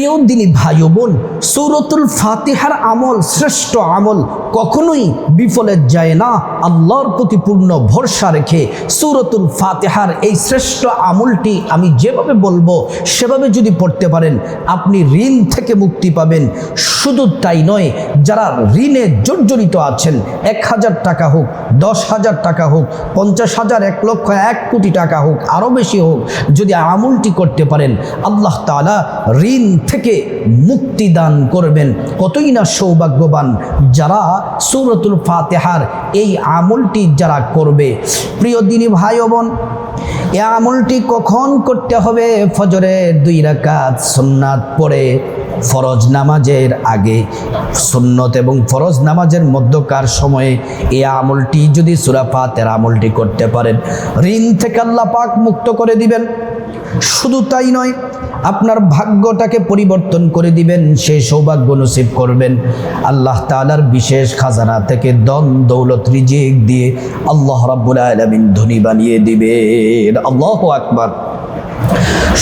প্রিয় দিনী ভাই বোন, সৌরতুল ফাতিহার আমল শ্রেষ্ঠ আমল, কখনোই বিফলে যায় না। আল্লাহর প্রতি পূর্ণ ভরসা রেখে সৌরতুল ফাতিহার এই শ্রেষ্ঠ আমলটি আমি যেভাবে বলব, সেভাবে যদি পড়তে পারেন, আপনি ঋণ থেকে মুক্তি পাবেন। শুধু তাই নয়, যারা ঋণে জর্জরিত আছেন, এক হাজার টাকা হোক, দশ হাজার টাকা হোক, পঞ্চাশ হাজার, এক লক্ষ, এক কোটি টাকা হোক, আরও বেশি হোক, যদি আমলটি করতে পারেন, আল্লাহ তালা ঋণ থেকে মুক্তি দান করবেন। কতই না সৌভাগ্যবান যারা সৌরতুল ফাতেহার এই আমলটি যারা করবে। প্রিয় দিনী ভাই বোন, এ আমলটি কখন করতে হবে? ফজরের দুই রাকাত সুন্নাত পড়ে ফরজ নামাজের আগে। সুন্নত এবং ফরজ নামাজের মধ্যকার সময়ে এ আমলটি যদি সুরাফাতের আমলটি করতে পারেন, ঋণ থেকে আল্লাহ পাক মুক্ত করে দিবেন। শুধু তাই নয় আপনার ভাগ্যটাকে পরিবর্তন করে দিবেন সেই সৌভাগ্য নসিব করবেন। আল্লাহ তালার বিশেষ খাজানা থেকে দন দৌলত, রিজিক দিয়ে আল্লাহ রাবুল আলমিন ধনী বানিয়ে দিবেন। আল্লাহ আকবার।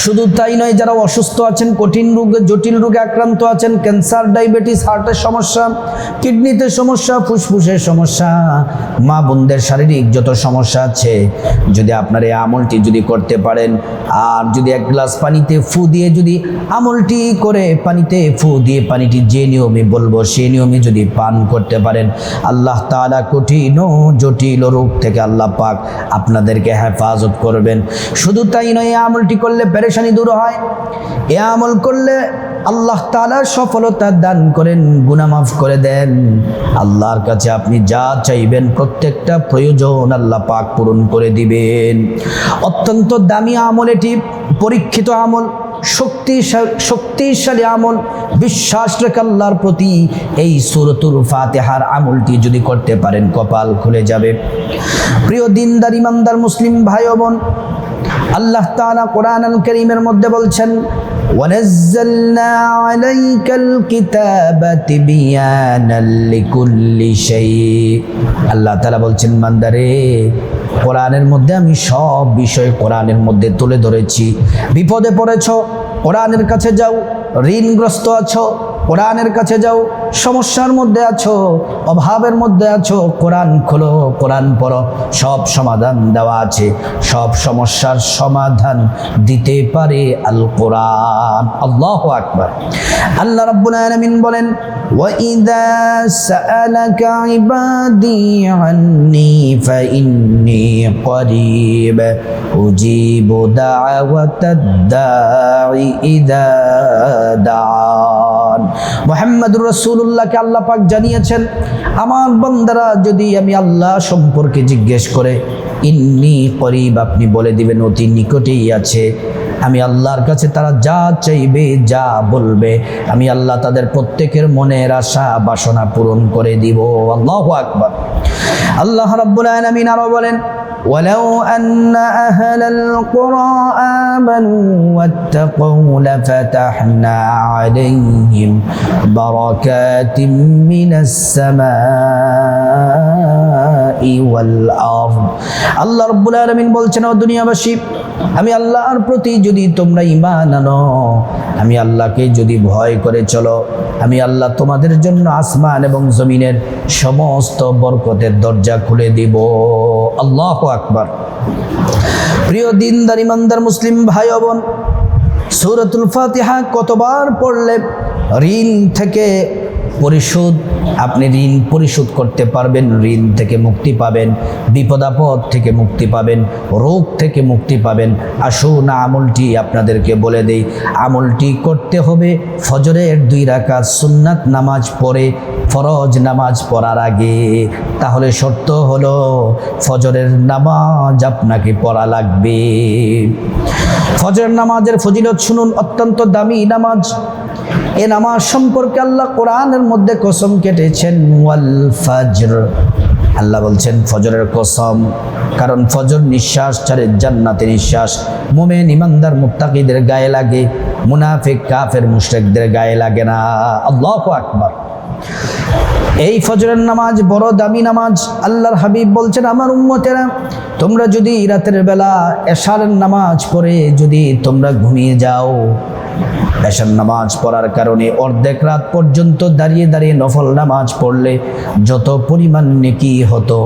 শুধু তাই নয়, যারা অসুস্থ আছেন, কঠিন রোগে, জটিল রোগে আক্রান্ত আছেন, ক্যান্সার, ডায়াবেটিস, হার্টের সমস্যা, কিডনিতে সমস্যা, ফুসফুসের সমস্যা, মা বোনদের শারীরিক যত সমস্যা আছে, যদি আপনার এই আমলটি যদি করতে পারেন, আর যদি এক গ্লাস পানিতে ফু দিয়ে যদি আমলটি করে পানিতে ফু দিয়ে পানিটি যে নিয়মে বলব সেই নিয়মে যদি পান করতে পারেন, আল্লাহ তালা কঠিন ও জটিল রোগ থেকে আল্লাহ পাক আপনাদেরকে হেফাজত করবেন। শুধু তাই নয় আমলটি করলে পেরেশানি দূর হয়। এ আমল করলে আল্লাহ তাআলা সফলতা দান করেন, গুনাহ মাফ করে দেন। আল্লাহর কাছে আপনি যা চাইবেন প্রত্যেকটা প্রয়োজন আল্লাহ পাক পূরণ করে দিবেন। অত্যন্ত দামি আমল এটি, পরীক্ষিত আমল শক্তিশালী শক্তিশালী আমল। বিশ্বাস রেখে আল্লাহর প্রতি এই সুরতুল ফাতেহার আমলটি যদি করতে পারেন, কপাল খুলে যাবে। প্রিয় দিনদার, ইমানদার, মুসলিম ভাই বোন আল্লাহ তাআলা কোরআন আল করিমের মধ্যে বলছেন ونزلنا عليك الكتاب تبيانا لكل شيء আল্লাহ তাআলা বলছেন মান্দারে কোরআনের মধ্যে আমি সব বিষয় কোরআনের মধ্যে তুলে ধরেছি বিপদে পড়েছ কোরআনের কাছে যাও ঋণগ্রস্ত আছো কোরআনের কাছে যাও সমস্যার মধ্যে আছো অভাবের মধ্যে আছো কোরআন খোলো কোরআন পড়ো সব সমাধান দেওয়া আছে সব সমস্যার সমাধান দিতে পারে আল কোরআন আল্লাহ আকবার আল্লাহ রাব্বুল আলামিন বলেন وإذا سألك عبادي عني فإني قريب أجيب دعوة الداعي إذا دعان মোহাম্মদুর রসুল্লাহকে আল্লাহ পাক জানিয়েছেন আমার বান্দারা যদি আমি আল্লাহ সম্পর্কে জিজ্ঞেস করে ইন্নি করিব আপনি বলে দিবেন অতি নিকটেই আছে আমি আল্লাহর কাছে তারা যা চাইবে যা বলবে আমি আল্লাহ তাদের প্রত্যেকের মনের আশা বাসনা পূরণ করে দিব আল্লাহ আকবার আল্লাহ রাব্বুল আলামিন আরো বলেন ولو أن أهل القرى آمنوا واتقوا لفتحنا عليهم بركات من السماء ওয়াল আরদ আল্লাহ রাব্বুল আলামিন বলছেন, ও দুনিয়াবাসী, আমি আল্লাহর প্রতি যদি তোমরা ইমান আনো, আমি আল্লাহকে যদি ভয় করে চলো, আমি আল্লাহ তোমাদের জন্য আসমান এবং জমিনের সমস্ত বরকতের দরজা খুলে দিব। আল্লাহ আকবার। প্রিয় দিনদার ইমানদার মুসলিম ভাই বোন, সৌরতুল ফাতিহা কতবার পড়লে ঋণ থেকে পরিশোধ, আপনি ঋণ পরিশোধ করতে পারবেন, ঋণ থেকে মুক্তি পাবেন বিপদাপদ থেকে মুক্তি পাবেন, রোগ থেকে মুক্তি পাবেন। আসুন আমলটি আপনাদেরকে বলে দেই, আমলটি করতে হবে ফজরের দুই রাকাত সুন্নাত নামাজ পড়ে, ফরজ নামাজ পড়ার আগে। তাহলে শর্ত হলো, ফজরের নামাজ আপনাকে পড়া লাগবে। ফজরের নামাজের ফজিলত শুনুন, অত্যন্ত দামি নামাজ। এ নামাজ সম্পর্কে আল্লাহ কোরআনের মধ্যে কসম কেটেছেন, ওয়াল ফজর। আল্লাহ বলছেন, ফজরের কসম, কারণ ফজর নিঃশ্বাস ছাড়ে জান্নাতে নিঃশ্বাস। মোমেন, ইমানদার, মুত্তাকিদের গায়ে লাগে, মুনাফিক, কাফের, মুশরিকদের গায়ে লাগে না। আল্লাহ আকবার। এই ফজরের নামাজ বড় দামি নামাজ। আল্লাহর হাবিব বলছেন, আমার উম্মতেরা তোমরা যদি রাতের বেলা এশার নামাজ পড়ে যদি তোমরা ঘুমিয়ে যাও, এশার নামাজ পড়ার কারণে অর্ধেক রাত পর্যন্ত দাঁড়িয়ে দাঁড়িয়ে নফল নামাজ পড়লে যত পরিমাণ নেকি হতো,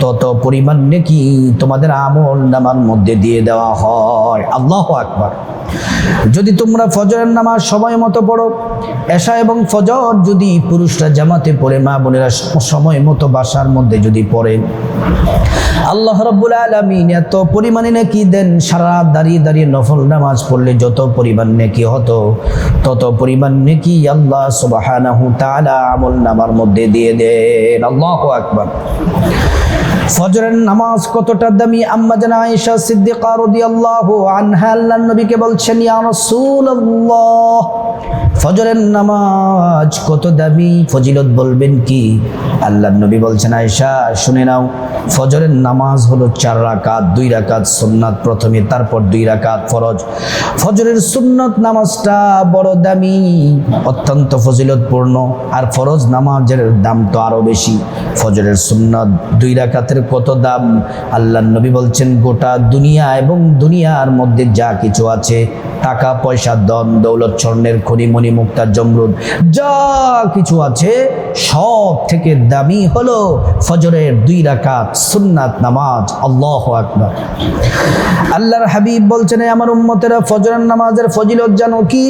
তত পরিমাণ নেকি তোমাদের আমল নামার মধ্যে দিয়ে দেওয়া হয়। আল্লাহ আকবার। যদি তোমরা ফজরের নামাজ সময় মতো পড়ো, এশা এবং ফজর যদি পুরুষরা জামাতে পড়ে, মা বোনেরা সময় মতো বাসার মধ্যে যদি পড়ে, আল্লাহ রব্বুল আলমিন, এত পরিমাণে নাকি দেন, সারা দাঁড়িয়ে দাঁড়িয়ে নফল নামাজ পড়লে যত পরিমাণ নেকি হতো, তত পরিমাণ নাকি আল্লাহ সুবাহ আমল নামার মধ্যে দিয়ে দেন। আল্লাহু আকবার। ফজরের নামাজ কতটা দামি? আম্মা জানা আয়েশা সিদ্দিকা রাদিয়াল্লাহু আনহা আল্লাহর নবীকে বলছেন, ইয়া রাসূলুল্লাহ, ফজরের নামাজ কত দামি? ফজিলত বলবেন কি? আল্লাহর নবী বলছেন, আয়েশা, শুনে নাও, ফজরের নামাজ হলো চার রাকাত, দুই রাকাত সুন্নাত প্রথমে, তারপর দুই রাকাত ফরজ। ফজরের সুন্নত নামাজটা বড় দামি, অত্যন্ত ফজিলতপূর্ণ, আর ফরজ নামাজের দাম তো আরও বেশি। ফজরের সুন্নত দুই রাকাতের কত দাম আল্লাহ নবী বলছেন, গোটা দুনিয়া এবং দুনিয়ার মধ্যে যা কিছু আছে, টাকা, পয়সা দন দৌলত, স্বর্ণের খনিমণি মুক্তার জমরুদ, যা কিছু আছে, সব থেকে দামি হলো ফজরের দুই রাকাত সুন্নাত নামাজ। আল্লাহ আকবার। আল্লাহর হাবিব বলছেন আমার উম্মতেরা, ফজরের নামাজের ফজিলত জানো কি?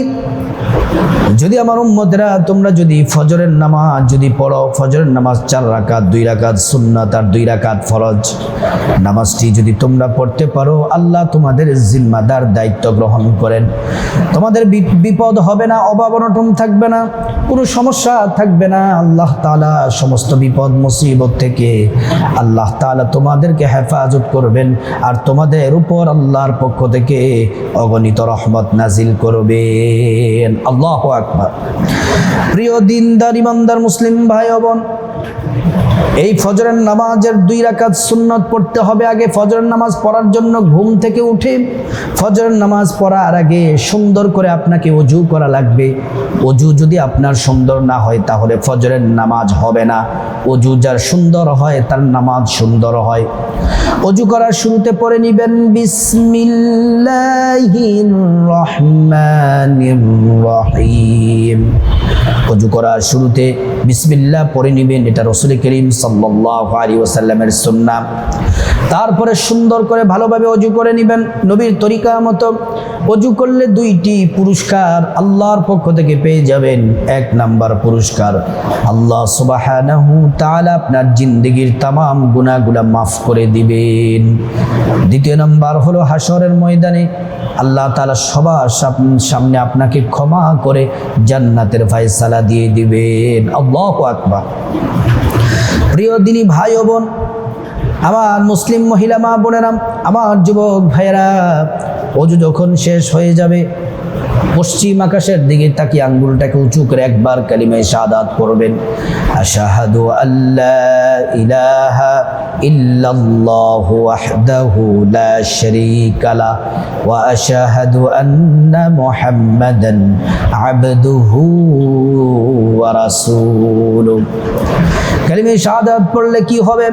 যদি আমার উম্মতেরা তোমরা যদি ফজরের নামাজ যদি পড়ো, ফজরের নামাজ চার রাকাত, দুই রাকাত সুন্নাত আর দুই রাকাত ফরজ। নামাজটি যদি তোমরা পড়তে পারো, আল্লাহ তোমাদের জিম্মাদার দায়িত্ব গ্রহণ করেন। তোমাদের বিপদ হবে না, অভাব অনটন থাকবে না, কোনো সমস্যা থাকবে না। আল্লাহ তাআলা সমস্ত বিপদ, মুসিবত থেকে আল্লাহ তাআলা তোমাদেরকে হেফাজত করবেন আর তোমাদের উপর আল্লাহর পক্ষ থেকে অগণিত রহমত নাজিল করবেন। আল্লাহ আকবার। প্রিয় দিনদার ইমানদার মুসলিম ভাই বোন এই ফজরের নামাজের দুই রাকাত সুন্নত পড়তে হবে আগে। ফজরের নামাজ পড়ার জন্য ঘুম থেকে উঠে ফজরের নামাজ পড়ার আগে সুন্দর করে আপনাকে অজু করা লাগবে। অজু যদি আপনার সুন্দর না হয় তাহলে ফজরের নামাজ হবে না। অজু যার সুন্দর হয় তার নামাজ সুন্দর হয়। অজু করার শুরুতে পড়ে নিবেন, বিসমিল্লাহির রহমানির রহিম। অজু করার শুরুতে বিসমিল্লাহ পড়ে নিবেন, এটা রসুল করিম সাল্লাল্লাহু আলাইহি ওয়াসাল্লামের সুন্নাহ। তারপরে সুন্দর করে ভালোভাবে অজু করে নেবেন, নবীর তরিকা মতো। অজু করলে দুইটি পুরস্কার আল্লাহর পক্ষ থেকে পেয়ে যাবেন। এক নাম্বার পুরস্কার, আল্লাহ তাআলা আপনার জিন্দগির তামাম গুনাহগুলা মাফ করে দিবেন। দ্বিতীয় নাম্বার হলো হাসরের ময়দানে, আল্লাহ তালা সবার সাম- সামনে আপনাকে ক্ষমা করে জান্নাতের ফয়সালা দিয়ে দিবেন। আল্লাহ আকবার। প্রিয় দিনী ভাই ও বোন, আমার মুসলিম মহিলা মা বোনেরাম, আমার যুবক ভাইয়েরা, অজু যখন শেষ হয়ে যাবে পশ্চিম আকাশের দিকে তাকি আঙ্গুলটাকে উঁচু করে একবার কালিমায় শাহাদাত পড়বেন। আশাহাদু আল্লাহ ইলাহা ইল্লাল্লাহু ওয়াহদাহু লা শারীকা লা ওয়া আশহাদু আন্না মুহাম্মাদান আবদুহু ওয়া রাসূলুহু কালিমে শাহাদাত পড়লে কি হবে?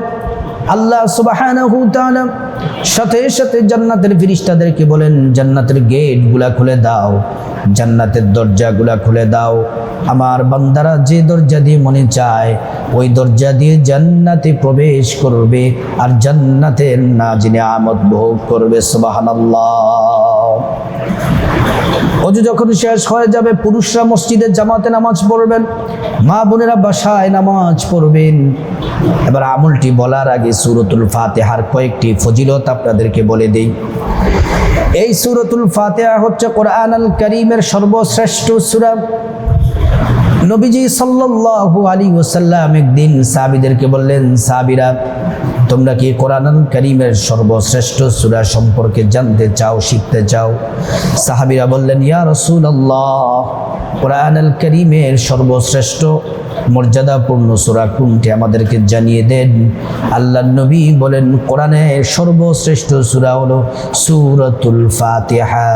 আল্লাহ সুবহানাহু তাআলা সাথে সাথে জান্নাতের ফেরেশতাদেরকে বলেন, জান্নাতের গেটগুলা খুলে দাও, জান্নাতের দরজাগুলা খুলে দাও। আমার বান্দারা যে দরজা দিয়ে মনে চায়, ওই দরজা দিয়ে জান্নাতে প্রবেশ করবে আর জান্নাতের নাজিনে আমদ ভোগ করবে অজু যখন শেষ হয়ে যাবে, পুরুষরা মসজিদে জামাতে নামাজ পড়বেন, মা বোনেরা বাসায় নামাজ পড়বেন। এবার আমলটি বলার আগে সুরতুল ফাতেহার কয়েকটি ফজিলত আপনাদেরকে বলে দেই। এই সুরতুল ফাতেহা হচ্ছে কোরআন আল করিমের সর্বশ্রেষ্ঠ সুরা। নবীজি সাল্লু আলী ওসাল্লাম একদিন সাবিদেরকে বললেন সাবিরা তোমরা কি কোরআন করিমের সর্বশ্রেষ্ঠ সূরা সম্পর্কে জানতে চাও, শিখতে চাও? সাহাবিরা বললেন, ইয়া রাসূলুল্লাহ কোরআন আল করিমের সর্বশ্রেষ্ঠ মর্যাদাপূর্ণ সূরা কোনটি? আমাদেরকে জানিয়ে দেন। আল্লাহ নবী বলেন, কোরআনের সর্বশ্রেষ্ঠ সূরা হলো সুরতুল ফাতিহা।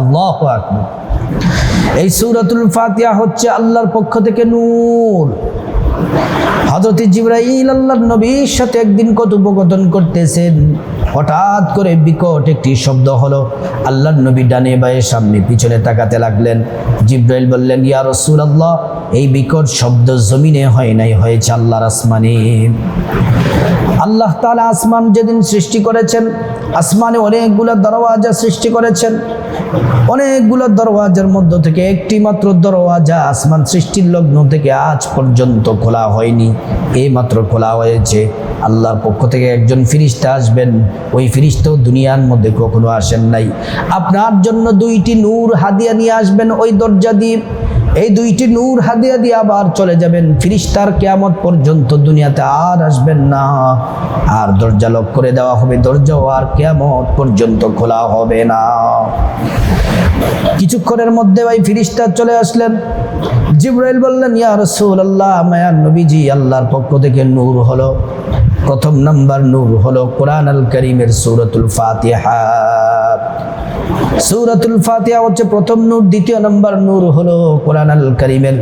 আল্লাহ এই সুরতুল ফাতিহা হচ্ছে আল্লাহর পক্ষ থেকে নূর। হজরত জিব্রাইল আল্লাহর নবীর সাথে একদিন কথোপকথন করতেছেন। হঠাৎ করে বিকট একটি শব্দ হলো। আল্লাহর নবী ডানে বায়ে সামনে পিছনে তাকাতে লাগলেন। জিব্রাইল বললেন, ইয়া রাসূলুল্লাহ, এই বিকট শব্দ জমিনে হয় নাই, হয়েছে আল্লাহর আসমানে। আল্লাহ তাআলা আসমান যেদিন সৃষ্টি করেছেন, আসমানে অনেকগুলো দরওয়াজা সৃষ্টি করেছেন। অনেকগুলো দরওয়াজার মধ্য থেকে একটি মাত্র দরওয়াজা আসমান সৃষ্টির লগ্ন থেকে আজ পর্যন্ত খোলা হয়নি। এই মাত্র খোলা হয়েছে। আল্লাহর পক্ষ থেকে একজন ফিরিস্তা আসবেন। ওই ফিরিস্তাও দুনিয়ার মধ্যে কখনো আসেন নাই। আপনার জন্য দুইটি নূর হাদিয়া নিয়ে আসবেন ওই দরজা দিয়ে। এই দুইটি নূর হাদিয়া দিয়ে আবার চলে যাবেন। ফিরিস্তার কেয়ামত পর্যন্ত দুনিয়াতে আর আসবেন না। আর দরজা লক করে দেওয়া হবে। দরজাও আর কেয়ামত পর্যন্ত খোলা হবে না। কিছুক্ষণের মধ্যে ভাই ফিরিস্তা চলে আসলেন। জিব্রাইল বললেন, ইয়া রাসূলুল্লাহ মায়ার নবীজি, আল্লাহর পক্ষ থেকে নূর হলো। প্রথম নাম্বার নূর হলো কোরআন আল করিমের সূরাতুল ফাতিহা। সূরাতুল ফাতিহা হচ্ছে প্রথম নূর, দ্বিতীয় নম্বর নূর হলো কোরআন আল করিমের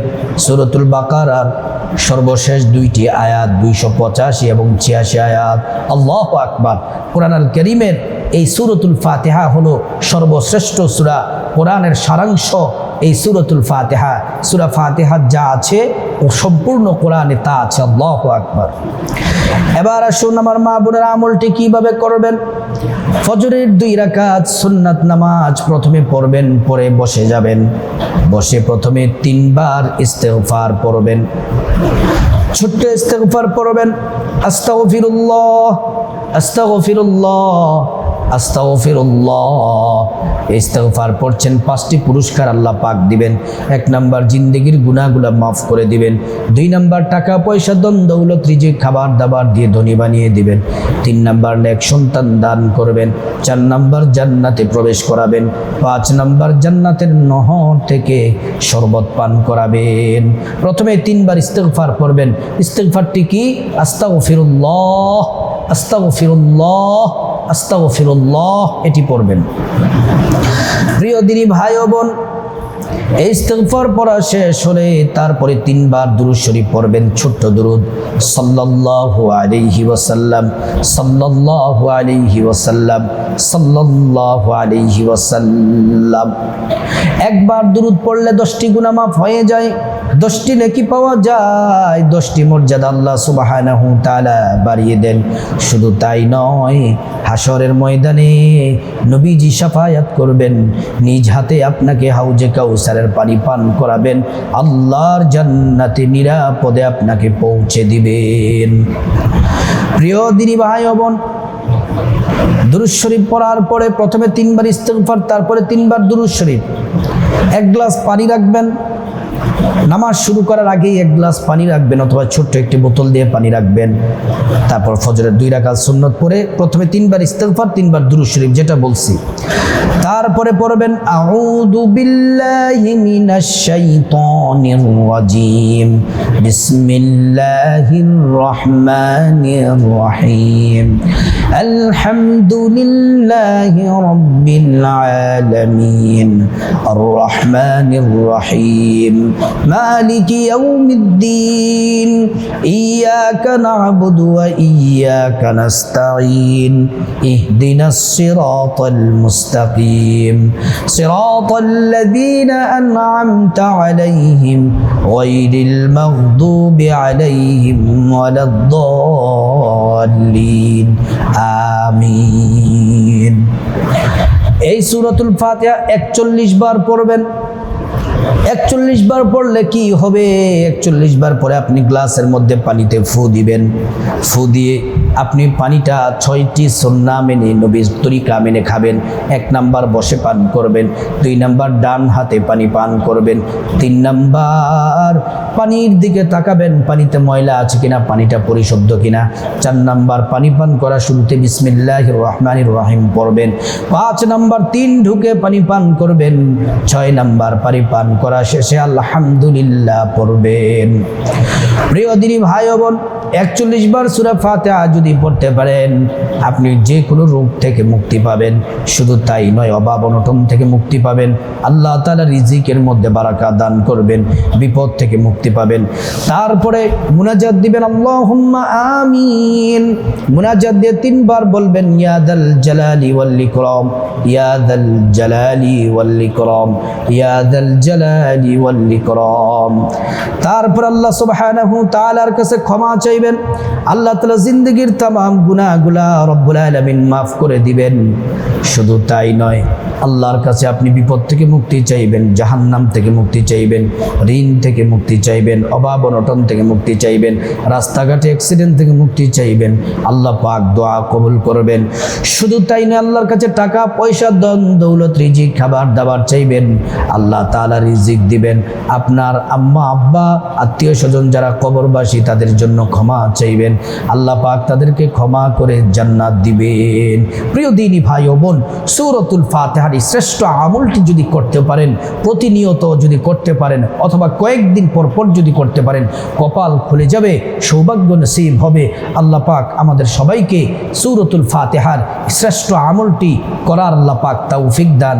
বাকার। আর সর্বশেষ দুইটি আয়াত, দুইশো পঁচাশি এবং ছিয়াশি আয়াত। আল্লাহ আকবার। কোরআন আল করিমের এই সুরতুল ফাতেহা হলো সর্বশ্রেষ্ঠ সুরা। কোরআনের সারাংশ এই সুরতুল ফাতেহা। সুরা ফাতিহা যা আছে, ও সম্পূর্ণ কোরআনে তা আছে। আল্লাহ আকবার। এবার আসুন আমার মা বোনের আমলটি কীভাবে করবেন? ফজরের দুই রাকাত সুন্নাত নামাজ প্রথমে পড়বেন, পরে বসে যাবেন। বসে প্রথমে তিনবার ইস্তেগফার পড়বেন। ছোট্ট ইস্তেগফার পড়বেন। আস্তাগফিরুল্লাহ আস্তাগফিরুল্লাহ। আস্তাগফিরুল্লাহ। পড়ছেন, পাঁচটি পুরস্কার আল্লাহ পাক দিবেন। এক নাম্বার, জিন্দেগির গুনাহগুলা মাফ করে দিবেন। দুই নাম্বার, টাকা, পয়সা দন দৌলত রিজিক, খাবার দাবার দিয়ে ধনী বানিয়ে দিবেন। তিন নাম্বার, নেক সন্তান দান করবেন। চার নাম্বার, জান্নাতে প্রবেশ করাবেন। পাঁচ নাম্বার, জান্নাতের নহর থেকে শরবত পান করাবেন। প্রথমে তিনবার ইস্তেগফার পড়বেন। ইস্তেগফারটি কি? আস্তাগফিরুল্লাহ। আস্তাগফিরুল্লাহ। আস্তাগফিরুল্লাহ, এটি পড়বেন। প্রিয় দিনী ভাই ও বোন, এই ইস্তেগফার পড়া শেষ হলে তারপরে তিনবার দুরুদ শরীফ পড়বেন, ছোট্ট দুরুদ। সাল্লাল্লাহু আলাইহি ওয়াসাল্লাম, সাল্লাল্লাহু আলাইহি ওয়াসাল্লাম, সাল্লাল্লাহু আলাইহি ওয়াসাল্লাম। একবার দুরুদ পড়লে দশটি গুনাহ মাফ হয়ে যায়। দশটি নেকি পাওয়া যায়, দশটি মর্যাদা আল্লাহ তাআলা বাড়িয়ে দেন। শুধু তাই নয় হাসরের ময়দানে নবীজি সাফায়াত করবেন, নিজ হাতে আপনাকে হাউজে কাউসারের পানি পান করাবেন, আল্লাহর জান্নাতে নিরাপদে আপনাকে পৌঁছে দিবেন। প্রিয় দিনী ভাই ও বোন দুরুজ শরীফ পড়ার পরে প্রথমে তিনবার ইস্তেগফার, তারপরে তিনবার দুরুজ শরীফ। এক গ্লাস পানি রাখবেন নামাজ শুরু করার আগেই এক গ্লাস পানি রাখবেন অথবা ছোট্ট একটি বোতল দিয়ে পানি রাখবেন। তারপর ফজরের দুই রাকাত সুন্নত পরে প্রথমে তিনবার ইস্তেগফার, তিনবার দুরু শরীফ, যেটা বলছি। তারপরে পড়বেন, আউযু বিল্লাহি মিনাশ শাইতানির রাজিম। বিসমিল্লাহির রহমানির রহিম। আলহামদুলিল্লাহি রাব্বিল আলামিন। আর রহমানির রহিম। مالك يوم الدين إياك نعبد وإياك نستعين اهدنا الصراط المستقيم صراط الذين أنعمت عليهم غير المغضوب عليهم ولا الضالين آمين এই সুরাতুল ফাতিহা একচল্লিশ বার পড়বেন একচল্লিশ বার পড়লে কি হবে? একচল্লিশ বার পরে আপনি গ্লাসের মধ্যে পানিতে ফু দিবেন। ফু দিয়ে আপনি পানিটা ছয়টি সন্না মেনে নবীর তরিকা মেনে খাবেন। এক নাম্বার বসে পান করবেন। দুই নাম্বার ডান হাতে পানি পান করবেন। তিন নাম্বার পানির দিকে তাকাবেন। পানিতে ময়লা আছে কিনা? পানিটা পরিশুদ্ধ কিনা? চার নাম্বার পানি পান করা শুরুতে বিসমিল্লাহ রহমানির রহিম পড়বেন। পাঁচ নাম্বার তিন ঢুকে পানি পান করবেন। ছয় নাম্বার পানি পান করা শেষে আলহামদুলিল্লাহ পড়বেন। প্রিয় দিনী ভাই বোন, একচল্লিশ বার সুরা ফাতেহা যদি পড়তে পারেন, আপনি যে কোনো রোগ থেকে মুক্তি পাবেন। শুধু তাই নয়, অভাব অনটন থেকে মুক্তি পাবেন। আল্লাহ তালা রিজিকের মধ্যে বারাকা দান করবেন, বিপদ থেকে মুক্তি পাবেন। তারপরে মুনাজাত দিবেন, আল্লাহুম্মা আমিন। মুনাজাত দিয়ে তিনবার বলবেন ইয়াদাল জালালি ওয়াল ইকরাম ইয়াদাল জালালি ওয়াল ইকরাম ইয়াদাল আল্লাহ সুবহানাহু তাআলার কাছে ক্ষমা চাইবেন। আল্লাহ তাআলা জিন্দগির তামাম গুনাহগুলা রব্বুল আলামিন মাফ করে দিবেন। শুধু তাই নয়, আল্লাহর কাছে আপনি বিপদ থেকে মুক্তি চাইবেন, জাহান্নাম থেকে মুক্তি চাইবেন, ঋণ থেকে মুক্তি চাইবেন, অভাব অনটন থেকে মুক্তি চাইবেন, রাস্তাঘাটে অ্যাক্সিডেন্ট থেকে মুক্তি চাইবেন, আল্লাহ পাক দোয়া কবুল করবেন। শুধু তাই না আল্লাহর কাছে টাকা, পয়সা দন দৌলত, রিজিক খাবার দাবার চাইবেন। আল্লাহ তাআলা রিজিক দিবেন। আপনার আম্মা, আব্বা, আত্মীয় স্বজন যারা কবরবাসী, তাদের জন্য ক্ষমা চাইবেন। আল্লাহ পাক তাদেরকে ক্ষমা করে জান্নাত দিবেন। প্রিয় দিনী ভাই ও বোন, সুরতুল ফাতেহার শ্রেষ্ঠ আমলটি যদি করতে পারেন, প্রতিনিয়ত যদি করতে পারেন, অথবা কয়েকদিন পর পর যদি করতে পারেন, কপাল খুলে যাবে, সৌভাগ্য নসিব হবে। আল্লাহ পাক আমাদের সবাইকে সুরতুল ফাতেহার শ্রেষ্ঠ আমলটি করার আল্লাহ পাক তৌফিক দান।